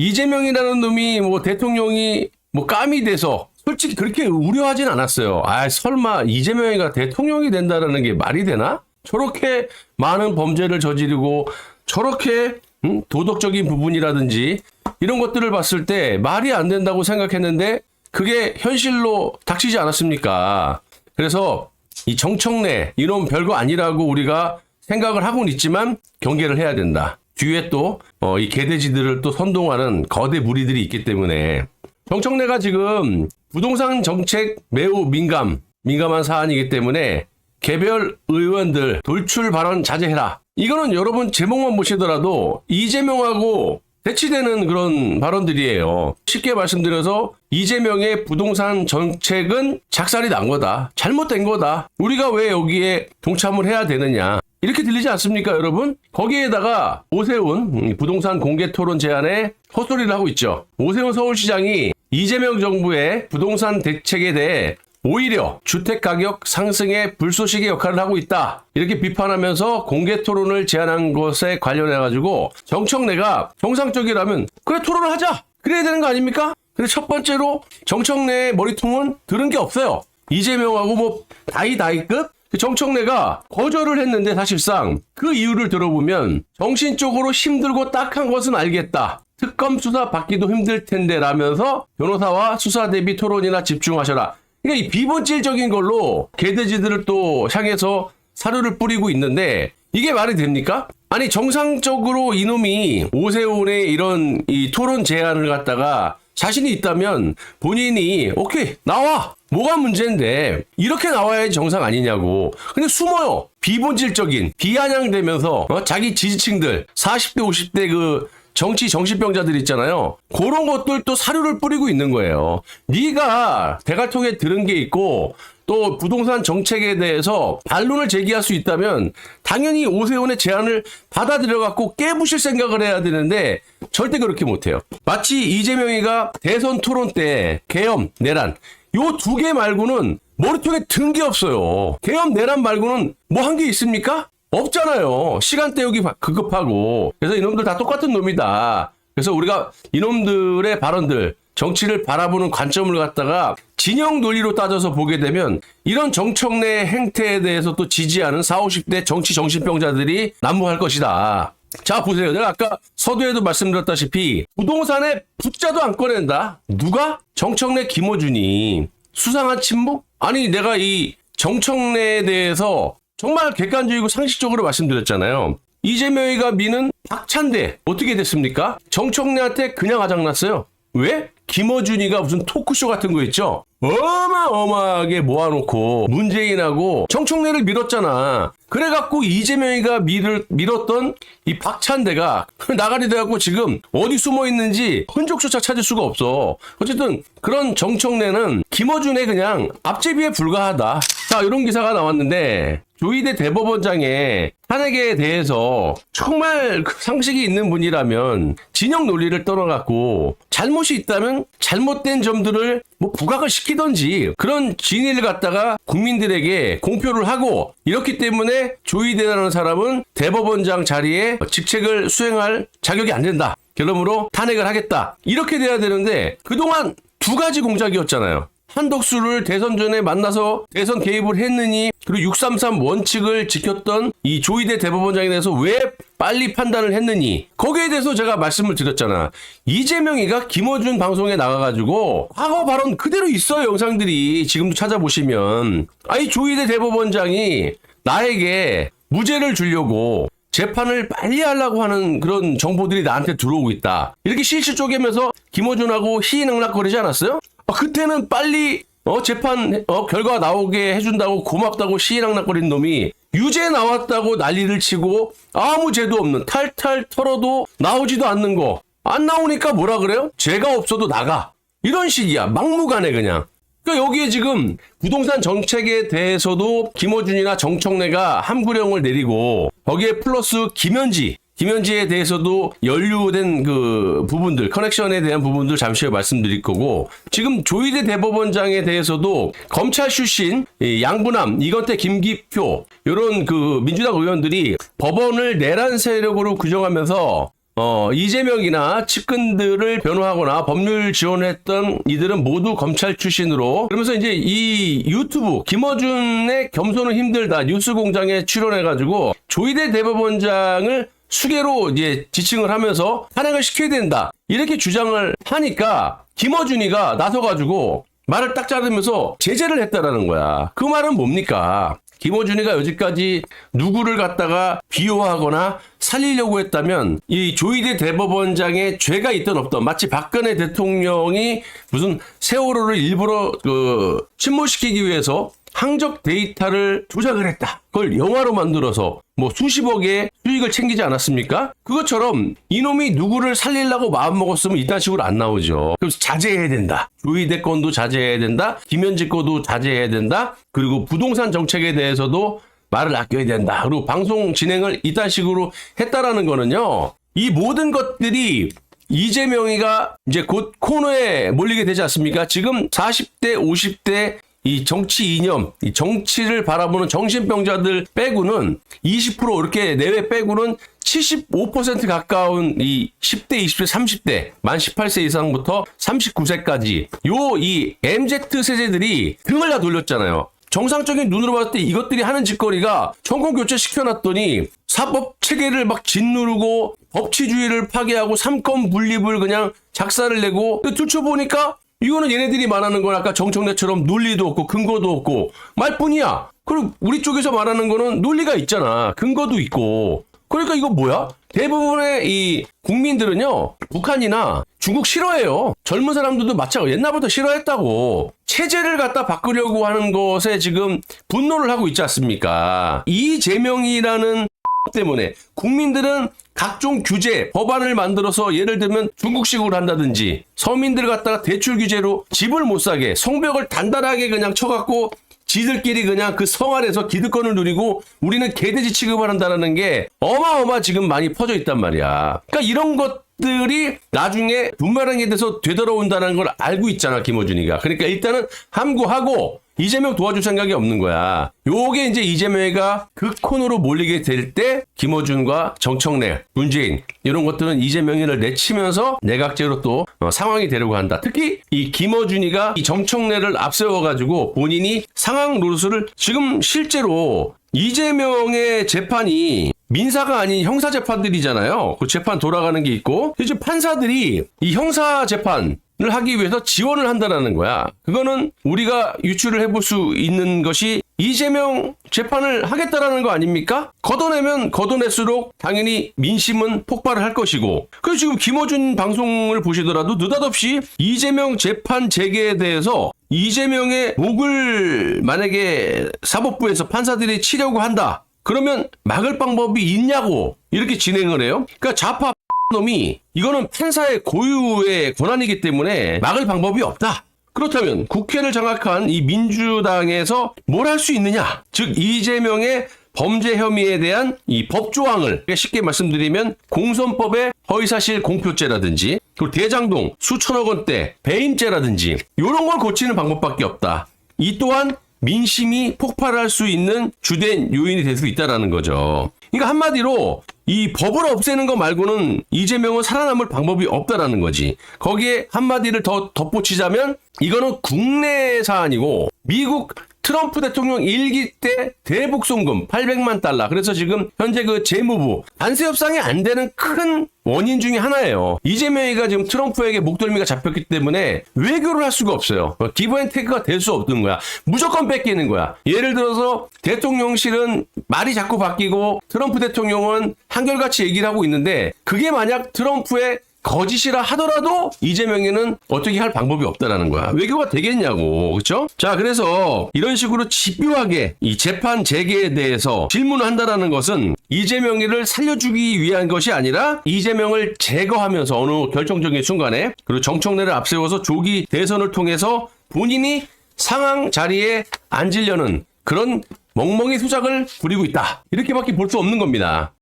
이재명이라는 놈이 뭐 대통령이 뭐 까미 돼서 솔직히 그렇게 우려하진 않았어요. 아, 설마 이재명이가 대통령이 된다라는 게 말이 되나? 저렇게 많은 범죄를 저지르고 저렇게 음, 도덕적인 부분이라든지 이런 것들을 봤을 때 말이 안 된다고 생각했는데 그게 현실로 닥치지 않았습니까? 그래서 이 정청래 이놈 별거 아니라고 우리가 생각을 하고는 있지만 경계를 해야 된다. 뒤에 또이 개돼지들을 또 선동하는 거대 무리들이 있기 때문에 정청래가 지금 부동산 정책 매우 민감 민감한 사안이기 때문에 개별 의원들 돌출 발언 자제해라. 이거는 여러분 제목만 보시더라도 이재명하고 대치되는 그런 발언들이에요. 쉽게 말씀드려서 이재명의 부동산 정책은 작살이 난 거다. 잘못된 거다. 우리가 왜 여기에 동참을 해야 되느냐. 이렇게 들리지 않습니까, 여러분? 거기에다가 오세훈 음, 부동산 공개 토론 제안에 헛소리를 하고 있죠. 오세훈 서울시장이 이재명 정부의 부동산 대책에 대해 오히려 주택 가격 상승의 불쏘시개 역할을 하고 있다. 이렇게 비판하면서 공개 토론을 제안한 것에 관련해 가지고 정청래가 정상적이라면 그래 토론을 하자. 그래야 되는 거 아닙니까? 근데 첫 번째로 정청래의 머리통은 들은 게 없어요. 이재명하고 뭐 다이다이급 정청래가 거절을 했는데 사실상 그 이유를 들어보면 정신적으로 힘들고 딱한 것은 알겠다. 특검 수사 받기도 힘들 텐데 라면서 변호사와 수사 대비 토론이나 집중하셔라. 그러니까 이 비본질적인 걸로 개돼지들을 또 향해서 사료를 뿌리고 있는데 이게 말이 됩니까? 아니 정상적으로 이놈이 오세훈의 이런 이 토론 제안을 갖다가 자신이 있다면 본인이 오케이 나와 뭐가 문제인데 이렇게 나와야지 정상 아니냐고 근데 숨어요 비본질적인 비아냥되면서 어? 자기 지지층들 40대 50대 그 정치 정신병자들 있잖아요. 그런 것들 또 사료를 뿌리고 있는 거예요. 네가 대갈통에 들은 게 있고 또 부동산 정책에 대해서 반론을 제기할 수 있다면 당연히 오세훈의 제안을 받아들여 갖고 깨부실 생각을 해야 되는데 절대 그렇게 못해요. 마치 이재명이가 대선 토론 때 계엄, 내란 요 두 개 말고는 머리통에 든 게 없어요. 계엄, 내란 말고는 뭐 한 게 있습니까? 없잖아요. 시간 때우기 바- 급급하고. 그래서 이놈들 다 똑같은 놈이다. 그래서 우리가 이놈들의 발언들, 정치를 바라보는 관점을 갖다가 진영 논리로 따져서 보게 되면 이런 정청래 행태에 대해서 또 지지하는 40, 50대 정치 정신병자들이 난무할 것이다. 자, 보세요. 내가 아까 서두에도 말씀드렸다시피 부동산에 붙자도 안 꺼낸다. 누가? 정청래 김어준이 수상한 침묵? 아니, 내가 이 정청래에 대해서 정말 객관적이고 상식적으로 말씀드렸잖아요. 이재명이가 미는 박찬대 어떻게 됐습니까? 정청래한테 그냥 아작났어요. 왜? 김어준이가 무슨 토크쇼 같은 거 있죠? 어마어마하게 모아놓고 문재인하고 정청래를 밀었잖아. 그래갖고 이재명이가 밀을, 밀었던 이 박찬대가 나가리 돼갖고 지금 어디 숨어 있는지 흔적조차 찾을 수가 없어. 어쨌든 그런 정청래는 김어준의 그냥 앞제비에 불과하다. 자, 이런 기사가 나왔는데 조희대 대법원장의 탄핵에 대해서 정말 그 상식이 있는 분이라면 진영 논리를 떠나갖고 잘못이 있다면 잘못된 점들을 뭐 부각을 시키던지 그런 진위를 갖다가 국민들에게 공표를 하고 이렇기 때문에 조희대라는 사람은 대법원장 자리에 직책을 수행할 자격이 안 된다. 결론으로 탄핵을 하겠다. 이렇게 돼야 되는데 그동안 두 가지 공작이었잖아요. 한덕수를 대선 전에 만나서 대선 개입을 했느니 그리고 633 원칙을 지켰던 이 조희대 대법원장에 대해서 왜 빨리 판단을 했느니 거기에 대해서 제가 말씀을 드렸잖아 이재명이가 김어준 방송에 나가가지고 과거 발언 그대로 있어요 영상들이 지금도 찾아보시면 아이 조희대 대법원장이 나에게 무죄를 주려고 재판을 빨리 하려고 하는 그런 정보들이 나한테 들어오고 있다. 이렇게 실실 쪼개면서 김어준하고 희희낙낙거리지 않았어요? 아, 그때는 빨리 어, 재판 어, 결과 나오게 해준다고 고맙다고 시희낙낙거린 놈이 유죄 나왔다고 난리를 치고 아무 죄도 없는 탈탈 털어도 나오지도 않는 거. 안 나오니까 뭐라 그래요? 죄가 없어도 나가. 이런 식이야. 막무가내 그냥. 그러니까 여기에 지금 부동산 정책에 대해서도 김어준이나 정청래가 함구령을 내리고 거기에 플러스 김현지 김현지에 대해서도 연루된 그 부분들 커넥션에 대한 부분들 잠시 후에 말씀드릴 거고 지금 조희대 대법원장에 대해서도 검찰 출신 이 양부남 이건태 김기표 이런 그 민주당 의원들이 법원을 내란 세력으로 규정하면서 어, 이재명이나 측근들을 변호하거나 법률 지원했던 이들은 모두 검찰 출신으로 그러면서 이제 이 유튜브 김어준의 겸손은 힘들다 뉴스 공장에 출연해가지고 조희대 대법원장을 수개로 이제 지칭을 하면서 탄핵을 시켜야 된다 이렇게 주장을 하니까 김어준이가 나서가지고 말을 딱 자르면서 제재를 했다라는 거야. 그 말은 뭡니까? 김어준이가 여지까지 누구를 갖다가 비호하거나 살리려고 했다면 이 조희대 대법원장의 죄가 있든 없든 마치 박근혜 대통령이 무슨 세월호를 일부러 그 침몰시키기 위해서 항적 데이터를 조작을 했다. 그걸 영화로 만들어서 뭐 수십억의 수익을 챙기지 않았습니까? 그것처럼 이놈이 누구를 살리려고 마음먹었으면 이딴 식으로 안 나오죠. 그래서 자제해야 된다. 조희대 건도 자제해야 된다. 김현지 거도 자제해야 된다. 그리고 부동산 정책에 대해서도 말을 아껴야 된다. 그리고 방송 진행을 이딴 식으로 했다라는 거는요. 이 모든 것들이 이재명이가 이제 곧 코너에 몰리게 되지 않습니까? 지금 40대, 50대 이 정치 이념, 이 정치를 바라보는 정신병자들 빼고는 20% 이렇게 내외 빼고는 75% 가까운 이 10대, 20대, 30대, 만 18세 이상부터 39세까지 요 이 MZ 세대들이 등을 다 돌렸잖아요. 정상적인 눈으로 봤을 때 이것들이 하는 짓거리가 정권 교체 시켜놨더니 사법 체계를 막 짓누르고 법치주의를 파괴하고 삼권 분립을 그냥 작사를 내고 들춰보니까 이거는 얘네들이 말하는 건 아까 정청래처럼 논리도 없고 근거도 없고 말뿐이야. 그리고 우리 쪽에서 말하는 거는 논리가 있잖아. 근거도 있고. 그러니까 이거 뭐야? 대부분의 이 국민들은요, 북한이나 중국 싫어해요. 젊은 사람들도 마찬가지. 옛날부터 싫어했다고. 체제를 갖다 바꾸려고 하는 것에 지금 분노를 하고 있지 않습니까? 이재명이라는 때문에 국민들은 각종 규제, 법안을 만들어서 예를 들면 중국식으로 한다든지 서민들 갖다가 대출 규제로 집을 못 사게 성벽을 단단하게 그냥 쳐갖고 지들끼리 그냥 그 성 안에서 기득권을 누리고 우리는 개돼지 취급을 한다는 게 어마어마 지금 많이 퍼져 있단 말이야. 그러니까 이런 것 들이 나중에 분마랑에 대해서 되돌아온다는 걸 알고 있잖아, 김호준이가. 그러니까 일단은 함구하고 이재명 도와줄 생각이 없는 거야. 요게 이제 이재명이가 그 코너로 몰리게 될 때 김어준과 정청래, 문재인 이런 것들은 이재명이를 내치면서 내각제로 또 어, 상황이 되려고 한다. 특히 이 김어준이가 이 정청래를 앞세워 가지고 본인이 상황 노릇을 지금 실제로 이재명의 재판이 민사가 아닌 형사 재판들이잖아요. 그 재판 돌아가는 게 있고 이제 판사들이 이 형사 재판 을 하기 위해서 지원을 한다라는 거야. 그거는 우리가 유추를 해볼 수 있는 것이 이재명 재판을 하겠다라는 거 아닙니까? 걷어내면 걷어낼수록 당연히 민심은 폭발을 할 것이고. 그래서 지금 김어준 방송을 보시더라도 느닷없이 이재명 재판 재개에 대해서 이재명의 목을 만약에 사법부에서 판사들이 치려고 한다. 그러면 막을 방법이 있냐고 이렇게 진행을 해요. 그러니까 좌파 놈이 이거는 판사의 고유의 권한이기 때문에 막을 방법이 없다. 그렇다면 국회를 장악한 이 민주당에서 뭘 할 수 있느냐? 즉 이재명의 범죄 혐의에 대한 이 법조항을 쉽게 말씀드리면 공선법의 허위사실 공표죄라든지 그리고 대장동 수천억 원대 배임죄라든지 이런 걸 고치는 방법밖에 없다. 이 또한 민심이 폭발할 수 있는 주된 요인이 될 수 있다라는 거죠. 그러니까 한마디로 이 법을 없애는 거 말고는 이재명은 살아남을 방법이 없다라는 거지. 거기에 한마디를 더 덧붙이자면 이거는 국내 사안이고 미국 트럼프 대통령 일기 때 대북송금 800만 달러. 그래서 지금 현재 그 재무부 관세 협상이 안 되는 큰 원인 중에 하나예요. 이재명이가 지금 트럼프에게 목덜미가 잡혔기 때문에 외교를 할 수가 없어요. 기브앤테이크가 될 수 없는 거야. 무조건 뺏기는 거야. 예를 들어서 대통령실은 말이 자꾸 바뀌고 트럼프 대통령은 한결같이 얘기를 하고 있는데 그게 만약 트럼프의 거짓이라 하더라도 이재명에는 어떻게 할 방법이 없다라는 거야. 외교가 되겠냐고. 그렇죠? 자, 그래서 이런 식으로 집요하게 이 재판 재개에 대해서 질문을 한다라는 것은 이재명이를 살려주기 위한 것이 아니라 이재명을 제거하면서 어느 결정적인 순간에 그리고 정청래를 앞세워서 조기 대선을 통해서 본인이 상황 자리에 앉으려는 그런 멍멍이 수작을 부리고 있다. 이렇게밖에 볼 수 없는 겁니다.